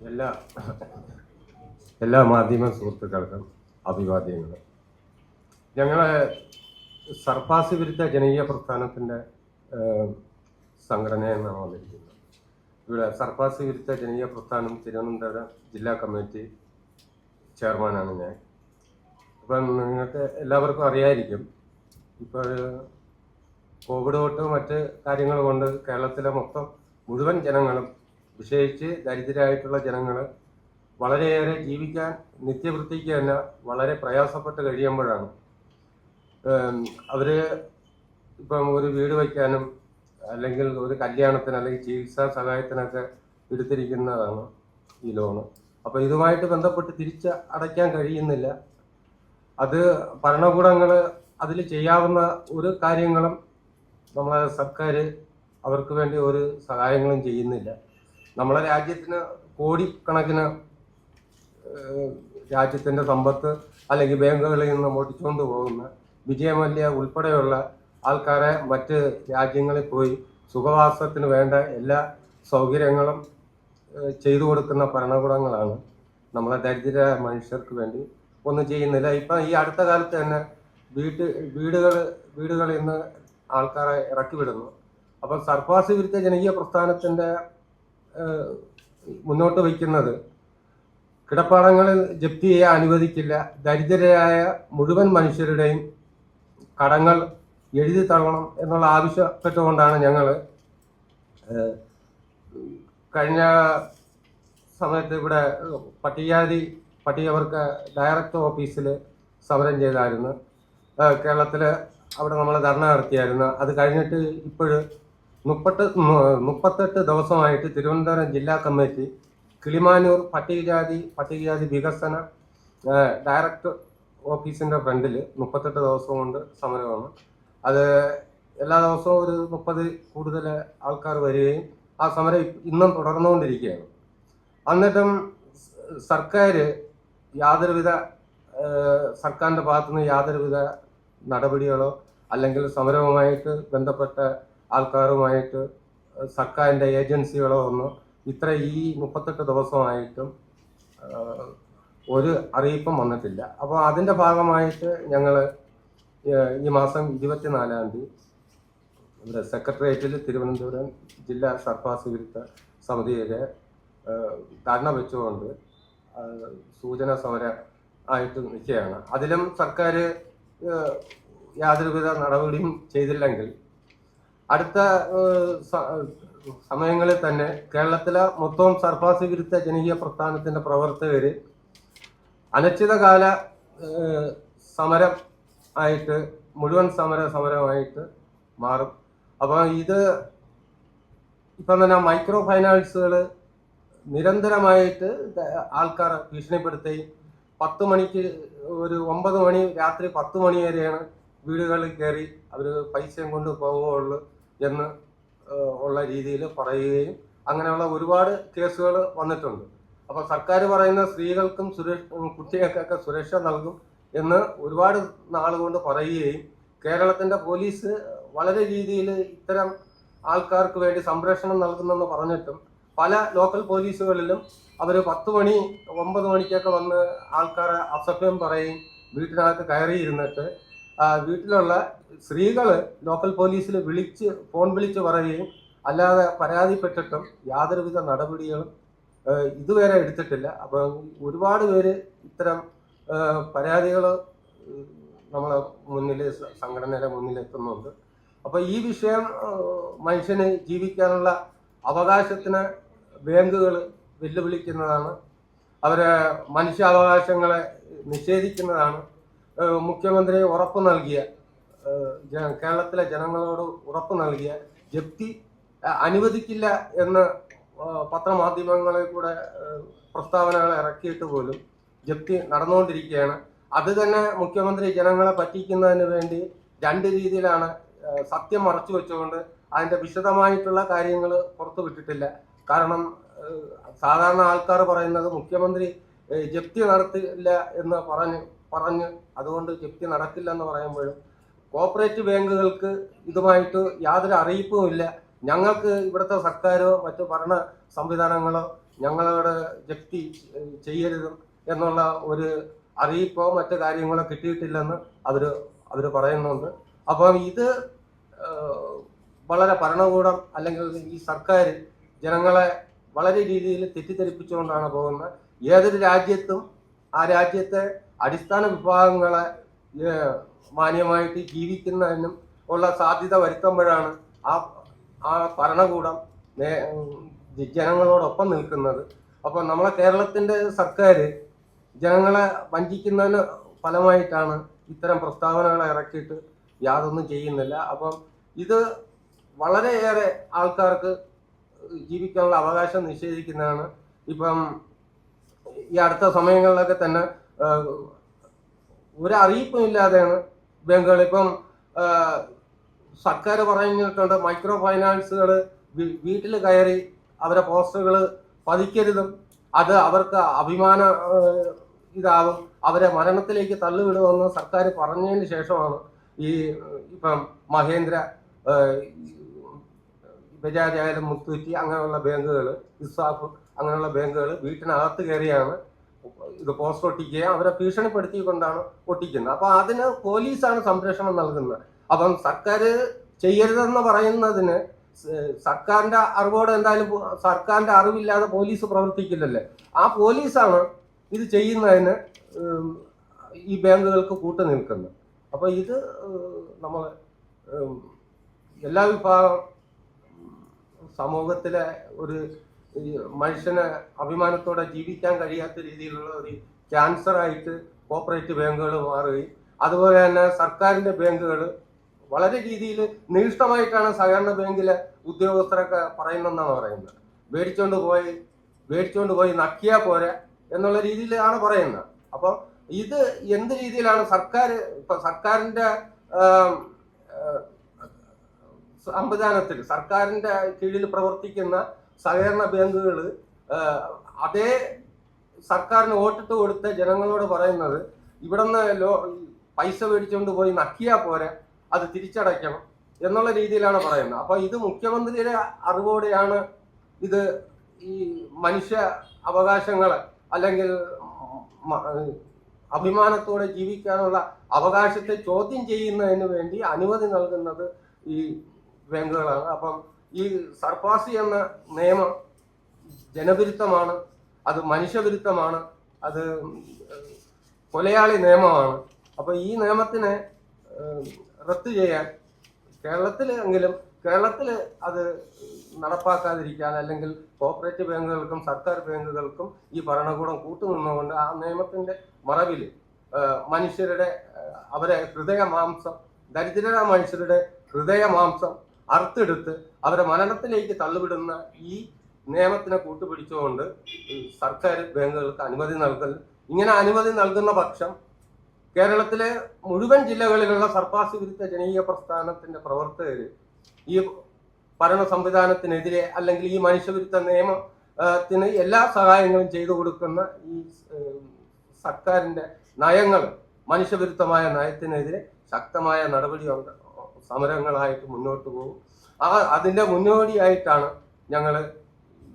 എല്ലാ എല്ലാ മാധ്യമ സുഹൃത്തുക്കൾക്കും അഭിവാദ്യങ്ങൾ. ഞങ്ങളെ സർപ്പാസി വിരുദ്ധ ജനകീയ പ്രസ്ഥാനത്തിന്റെ സംഘടനയെന്നാണ് വന്നിരിക്കുന്നത് ഇവിടെ സർപ്പാസി വിരുദ്ധ ജനകീയ പ്രസ്ഥാനം തിരുവനന്തപുരം ജില്ലാ കമ്മിറ്റി ചെയർമാനാണ് ഞാൻ. അപ്പം നിങ്ങൾക്ക് എല്ലാവർക്കും അറിയായിരിക്കും ഇപ്പോൾ കോവിഡ് തൊട്ട് മറ്റ് കാര്യങ്ങൾ കൊണ്ട് കേരളത്തിലെ മൊത്തം മുഴുവൻ ജനങ്ങളും വിശേഷിച്ച് ദരിദ്രരായിട്ടുള്ള ജനങ്ങൾ വളരെയേറെ ജീവിക്കാൻ നിത്യവൃത്തിക്ക് തന്നെ വളരെ പ്രയാസപ്പെട്ട് കഴിയുമ്പോഴാണ്. അവർ ഇപ്പം ഒരു വീട് വയ്ക്കാനും അല്ലെങ്കിൽ ഒരു കല്യാണത്തിന് അല്ലെങ്കിൽ ചികിത്സാ സഹായത്തിനൊക്കെ എടുത്തിരിക്കുന്നതാണ് ഈ ലോണ്. അപ്പോൾ ഇതുമായിട്ട് ബന്ധപ്പെട്ട് തിരിച്ച് അടയ്ക്കാൻ കഴിയുന്നില്ല. അത് ഭരണകൂടങ്ങൾ അതിൽ ചെയ്യാവുന്ന ഒരു കാര്യങ്ങളും നമ്മളെ സർക്കാർ അവർക്ക് വേണ്ടി ഒരു സഹായങ്ങളും ചെയ്യുന്നില്ല. നമ്മളെ രാജ്യത്തിന് കോടിക്കണക്കിന് രാജ്യത്തിന്റെ സമ്പത്ത് അല്ലെങ്കിൽ ബാങ്കുകളിൽ നിന്ന് ഓടിച്ചുകൊണ്ട് പോകുന്ന വിജയമല്യ ഉൾപ്പെടെയുള്ള ആൾക്കാരെ മറ്റ് രാജ്യങ്ങളിൽ പോയി സുഖവാസത്തിന് വേണ്ട എല്ലാ സൗകര്യങ്ങളും ചെയ്തു കൊടുക്കുന്ന ഭരണകൂടങ്ങളാണ് നമ്മളെ ദരിദ്ര മനുഷ്യർക്ക് വേണ്ടി ഒന്നും ചെയ്യുന്നില്ല. ഇപ്പം ഈ അടുത്ത കാലത്ത് തന്നെ വീട്ട് വീടുകൾ വീടുകളിൽ നിന്ന് ആൾക്കാരെ ഇറക്കി വിടുന്നു അപ്പം സർഫാസി വിരുദ്ധ ജനകീയ പ്രസ്ഥാനത്തിന്റെ ഏഹ്, മുന്നോട്ട് വയ്ക്കുന്നത്. കിടപ്പാടങ്ങളിൽ ജപ്തി ചെയ്യാൻ അനുവദിക്കില്ല. ദരിദ്രരായ മുഴുവൻ മനുഷ്യരുടെയും കടങ്ങൾ എഴുതി തള്ളണം എന്നുള്ള ആവശ്യപ്പെട്ടുകൊണ്ടാണ് ഞങ്ങൾ കഴിഞ്ഞ സമയത്ത് ഇവിടെ പട്ടികജാതി പട്ടികവർക്ക് ഡയറക്ടർ ഓഫീസിൽ സമരം ചെയ്തായിരുന്നു. കേരളത്തിൽ അവിടെ നമ്മൾ ധർണ നടത്തിയായിരുന്നു. അത് കഴിഞ്ഞിട്ട് ഇപ്പോഴ് മുപ്പട്ട് മുപ്പത്തെട്ട് ദിവസമായിട്ട് തിരുവനന്തപുരം ജില്ലാ കമ്മിറ്റി കിളിമാനൂർ പട്ടികജാതി പട്ടികജാതി വികസന ഡയറക്ടർ ഓഫീസിന്റെ ഫ്രണ്ടിൽ മുപ്പത്തെട്ട് ദിവസം കൊണ്ട് സമരമാണ് അത് എല്ലാ ദിവസവും ഒരു മുപ്പത് കൂടുതൽ ആൾക്കാർ വരികയും ആ സമരം ഇന്നും തുടർന്നുകൊണ്ടിരിക്കുകയാണ്. എന്നിട്ടും സർക്കാർ യാതൊരുവിധ സർക്കാരിന്റെ ഭാഗത്തുനിന്ന് യാതൊരുവിധ നടപടികളോ അല്ലെങ്കിൽ സമരവുമായിട്ട് ബന്ധപ്പെട്ട ആൾക്കാരുമായിട്ട് സർക്കാരിന്റെ ഏജൻസികളോ ഒന്നും ഇത്ര ഈ മുപ്പത്തെട്ട് ദിവസമായിട്ടും ഒരു അറിയിപ്പും വന്നിട്ടില്ല. അപ്പോൾ അതിന്റെ ഭാഗമായിട്ട് ഞങ്ങൾ ഈ മാസം ഇരുപത്തിനാലാം തീയതി ഇവിടെ സെക്രട്ടേറിയറ്റിൽ തിരുവനന്തപുരം ജില്ലാ സർഫാസ് വിരുദ്ധ സമിതിയിലെ ധർണ വെച്ചുകൊണ്ട് സൂചന സമര ആയിട്ട് നിൽക്കുകയാണ്. അതിലും സർക്കാർ യാതൊരുവിധ നടപടിയും ചെയ്തില്ലെങ്കിൽ അടുത്ത സമയങ്ങളിൽ തന്നെ കേരളത്തിലെ മൊത്തം സർഫാസ് വിരുദ്ധ ജനകീയ പ്രസ്ഥാനത്തിന്റെ പ്രവർത്തകര് അനിശ്ചിതകാല സമരം ആയിട്ട് മുഴുവൻ സമര സമരമായിട്ട് മാറും. അപ്പോൾ ഇത് ഇപ്പം തന്നെ മൈക്രോ ഫൈനാൻസുകൾ നിരന്തരമായിട്ട് ആൾക്കാർ ഭീഷണിപ്പെടുത്തുകയും പത്ത് മണിക്ക് ഒരു ഒമ്പത് മണി രാത്രി പത്ത് മണി വരെയാണ് വീടുകളിൽ കയറി അവർ പൈസയും കൊണ്ട് പോവുകയുള്ളൂ. എന്ന് ഉള്ള രീതിയിൽ പറയുകയും അങ്ങനെയുള്ള ഒരുപാട് കേസുകൾ വന്നിട്ടുണ്ട്. അപ്പോൾ സർക്കാർ പറയുന്ന സ്ത്രീകൾക്കും സുരക്ഷ കുട്ടികൾക്കൊക്കെ സുരക്ഷ നൽകും എന്ന് ഒരുപാട് നാളുകൊണ്ട് പറയുകയും കേരളത്തിന്റെ പോലീസ് വളരെ രീതിയിൽ ഇത്തരം ആൾക്കാർക്ക് വേണ്ടി സംരക്ഷണം നൽകുന്നെന്ന് പറഞ്ഞിട്ടും പല ലോക്കൽ പോലീസുകളിലും അവർ പത്ത് മണി ഒമ്പത് മണിക്കൊക്കെ വന്ന് ആൾക്കാരെ അസഭ്യം പറയും വീട്ടിനകത്ത് കയറിയിരുന്നിട്ട് വീട്ടിലുള്ള സ്ത്രീകൾ ലോക്കൽ പോലീസിൽ വിളിച്ച് ഫോൺ വിളിച്ച് പറയുകയും അല്ലാതെ പരാതിപ്പെട്ടിട്ടും യാതൊരുവിധ നടപടികളും ഇതുവരെ എടുത്തിട്ടില്ല. അപ്പോൾ ഒരുപാട് പേര് ഇത്തരം പരാതികൾ നമ്മളെ മുന്നിൽ സംഘടനയുടെ മുന്നിൽ എത്തുന്നുണ്ട് അപ്പോൾ ഈ വിഷയം മനുഷ്യന് ജീവിക്കാനുള്ള അവകാശത്തിന് ബാങ്കുകൾ വെല്ലുവിളിക്കുന്നതാണ്. അവരെ മനുഷ്യാവകാശങ്ങളെ നിഷേധിക്കുന്നതാണ്. മുഖ്യമന്ത്രി ഉറപ്പ് നൽകിയ കേരളത്തിലെ ജനങ്ങളോട് ഉറപ്പ് നൽകിയ ജപ്തി അനുവദിക്കില്ല എന്ന് പത്രമാധ്യമങ്ങളിൽ കൂടെ പ്രസ്താവനകൾ ഇറക്കിയിട്ട് പോലും ജപ്തി നടന്നുകൊണ്ടിരിക്കുകയാണ്. അത് തന്നെ മുഖ്യമന്ത്രി ജനങ്ങളെ പറ്റിക്കുന്നതിന് വേണ്ടി രണ്ട് രീതിയിലാണ് സത്യം മറച്ചു വെച്ചുകൊണ്ട് അതിന്റെ വിശദമായിട്ടുള്ള കാര്യങ്ങൾ പുറത്തു വിട്ടിട്ടില്ല. കാരണം സാധാരണ ആൾക്കാർ പറയുന്നത് മുഖ്യമന്ത്രി ജപ്തി നടത്തില്ല എന്ന് പറഞ്ഞ് പറഞ്ഞ് അതുകൊണ്ട് ജപ്തി നടക്കില്ല എന്ന് പറയുമ്പോഴും കോപ്പറേറ്റീവ് ബാങ്കുകൾക്ക് ഇതുമായിട്ട് യാതൊരു അറിയിപ്പും ഇല്ല. ഞങ്ങൾക്ക് ഇവിടുത്തെ സർക്കാരോ മറ്റു ഭരണ സംവിധാനങ്ങളോ ഞങ്ങളുടെ ജപ്തി ചെയ്യരുത് എന്നുള്ള ഒരു അറിയിപ്പോ മറ്റു കാര്യങ്ങളോ കിട്ടിയിട്ടില്ലെന്ന് അവർ അവർ പറയുന്നുണ്ട്. അപ്പം ഇത് വളരെ ഭരണകൂടം അല്ലെങ്കിൽ ഈ സർക്കാർ ജനങ്ങളെ വളരെ രീതിയിൽ തെറ്റിദ്ധരിപ്പിച്ചുകൊണ്ടാണ് പോകുന്നത്. ഏതൊരു രാജ്യത്തും ആ രാജ്യത്തെ അടിസ്ഥാന വിഭാഗങ്ങളെ മാന്യമായിട്ട് ജീവിക്കുന്നതിനും ഉള്ള സാധ്യത വരുത്തുമ്പോഴാണ് ആ ആ ഭരണകൂടം ജനങ്ങളോടൊപ്പം നിൽക്കുന്നത്. അപ്പോൾ നമ്മളെ കേരളത്തിന്റെ സർക്കാർ ജനങ്ങളെ വഞ്ചിക്കുന്നതിന് ഫലമായിട്ടാണ് ഇത്തരം പ്രസ്താവനകൾ ഇറക്കിയിട്ട് യാതൊന്നും ചെയ്യുന്നില്ല. അപ്പം ഇത് വളരെയേറെ ആൾക്കാർക്ക് ജീവിക്കാനുള്ള അവകാശം നിഷേധിക്കുന്നതാണ്. ഇപ്പം ഈ അടുത്ത സമയങ്ങളിലൊക്കെ തന്നെ ഒരു അറിയിപ്പും ഇല്ലാതെയാണ് ബാങ്കുകൾ ഇപ്പം സർക്കാർ പറഞ്ഞിട്ടുണ്ട് മൈക്രോ ഫൈനാൻസുകൾ വീട്ടിൽ കയറി അവരെ പോസ്റ്ററുകൾ പതിക്കരുതും. അത് അവർക്ക് അഭിമാന ഇതാവും അവരെ മരണത്തിലേക്ക് തള്ളിവിടുമെന്ന് സർക്കാർ പറഞ്ഞതിന് ശേഷമാണ് ഈ ഇപ്പം മഹേന്ദ്ര ബജാജ് ആയാലും മുത്തൂറ്റി അങ്ങനെയുള്ള ബാങ്കുകൾ ഇസാഫ് അങ്ങനെയുള്ള ബാങ്കുകൾ വീട്ടിനകത്ത് കയറിയാണ് ഇത് പോസ്റ്റ് ഒട്ടിക്കുകയും അവരെ ഭീഷണിപ്പെടുത്തിക്കൊണ്ടാണ് ഒട്ടിക്കുന്നത്. അപ്പൊ അതിന് പോലീസാണ് സംരക്ഷണം നൽകുന്നത്. അപ്പം സർക്കാർ ചെയ്യരുതെന്ന് പറയുന്നതിന് സർക്കാരിന്റെ അറിവോടെ എന്തായാലും സർക്കാരിന്റെ അറിവില്ലാതെ പോലീസ് പ്രവർത്തിക്കില്ലല്ലേ? ആ പോലീസാണ് ഇത് ചെയ്യുന്നതിന് ഈ ബാങ്കുകൾക്ക് കൂട്ടു നിൽക്കുന്നത്. അപ്പൊ ഇത് നമ്മൾ എല്ലാ വിഭാഗം സമൂഹത്തിലെ ഒരു മനുഷ്യന് അഭിമാനത്തോടെ ജീവിക്കാൻ കഴിയാത്ത രീതിയിലുള്ള ഒരു ക്യാൻസർ ആയിട്ട് കോപ്പറേറ്റീവ് ബാങ്കുകൾ മാറുകയും അതുപോലെ തന്നെ സർക്കാരിന്റെ ബാങ്കുകൾ വളരെ രീതിയിൽ നിഷ്ഠമായിട്ടാണ് സഹകരണ ബാങ്കിലെ ഉദ്യോഗസ്ഥരൊക്കെ പറയുന്നതെന്നാണ് പറയുന്നത്. മേടിച്ചോണ്ട് പോയി മേടിച്ചോണ്ട് പോയി നക്കിയാൽ പോരെ എന്നുള്ള രീതിയിലാണ് പറയുന്നത്. അപ്പം ഇത് എന്ത് രീതിയിലാണ് സർക്കാർ ഇപ്പൊ സർക്കാരിന്റെ സംവിധാനത്തിൽ സർക്കാരിന്റെ കീഴിൽ പ്രവർത്തിക്കുന്ന സഹകരണ ബാങ്കുകൾ അതേ സർക്കാരിന് വോട്ടിട്ട് കൊടുത്ത ജനങ്ങളോട് പറയുന്നത് ഇവിടുന്ന് ലോ പൈസ മേടിച്ചുകൊണ്ട് പോയി നക്കിയാൽ പോരെ അത് തിരിച്ചടയ്ക്കണം എന്നുള്ള രീതിയിലാണ് പറയുന്നത്. അപ്പോൾ ഇത് മുഖ്യമന്ത്രിയുടെ അറിവോടെയാണ് ഇത് ഈ മനുഷ്യ അവകാശങ്ങളെ അല്ലെങ്കിൽ അഭിമാനത്തോടെ ജീവിക്കാനുള്ള അവകാശത്തെ ചോദ്യം ചെയ്യുന്നതിന് വേണ്ടി അനുമതി നൽകുന്നത് ഈ ബാങ്കുകളാണ്. അപ്പം ഈ സർപ്പാസി എന്ന നിയമം ജനവിരുദ്ധമാണ് അത് മനുഷ്യവിരുദ്ധമാണ് അത് കൊലയാളി നിയമമാണ്. അപ്പൊ ഈ നിയമത്തിനെ റദ്ദു ചെയ്യാൻ കേരളത്തിലെങ്കിലും കേരളത്തിൽ അത് നടപ്പാക്കാതിരിക്കാൻ അല്ലെങ്കിൽ കോപ്പറേറ്റീവ് ബാങ്കുകൾക്കും സർക്കാർ ബാങ്കുകൾക്കും ഈ ഭരണകൂടം കൂട്ടുനിന്നുകൊണ്ട് ആ നിയമത്തിന്റെ മറവിൽ മനുഷ്യരുടെ അവരെ ഹൃദയ മാംസം ദരിദ്രരായ മനുഷ്യരുടെ ഹൃദയ മാംസം അറുത്തെടുത്ത് അവരെ മരണത്തിലേക്ക് തള്ളിവിടുന്ന ഈ നിയമത്തിനെ കൂട്ടുപിടിച്ചുകൊണ്ട് സർക്കാർ ബാങ്കുകൾക്ക് അനുമതി നൽകൽ ഇങ്ങനെ അനുമതി നൽകുന്ന പക്ഷം കേരളത്തിലെ മുഴുവൻ ജില്ലകളിലുള്ള സർപ്പാസ് വിരുദ്ധ ജനകീയ പ്രസ്ഥാനത്തിന്റെ പ്രവർത്തകർ ഈ ഭരണ സംവിധാനത്തിനെതിരെ അല്ലെങ്കിൽ ഈ മനുഷ്യവിരുദ്ധ നിയമത്തിന് എല്ലാ സഹായങ്ങളും ചെയ്തു കൊടുക്കുന്ന ഈ സർക്കാരിന്റെ നയങ്ങൾ മനുഷ്യവിരുദ്ധമായ നയത്തിനെതിരെ ശക്തമായ നടപടി സമരങ്ങളായിട്ട് മുന്നോട്ട് പോകും. ആ അതിന്റെ മുന്നോടിയായിട്ടാണ് ഞങ്ങൾ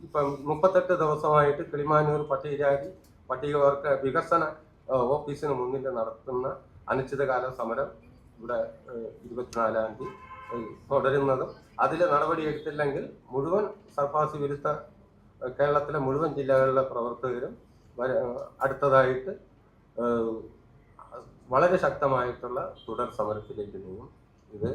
ഇപ്പം മുപ്പത്തെട്ട് ദിവസമായിട്ട് കിളിമാനൂർ പട്ടികജാതി പട്ടികവർഗ വികസന ഓഫീസിന് മുന്നിൽ നടത്തുന്ന അനിശ്ചിതകാല സമരം ഇവിടെ ഇരുപത്തിനാലാം തീയതി തുടരുന്നതും അതിൽ നടപടിയെടുത്തില്ലെങ്കിൽ മുഴുവൻ സർഫാസി വിരുദ്ധ കേരളത്തിലെ മുഴുവൻ ജില്ലകളിലെ പ്രവർത്തകരും അടുത്തതായിട്ട് വളരെ ശക്തമായിട്ടുള്ള തുടർ സമരത്തിലേക്ക് നീങ്ങും. ഇത്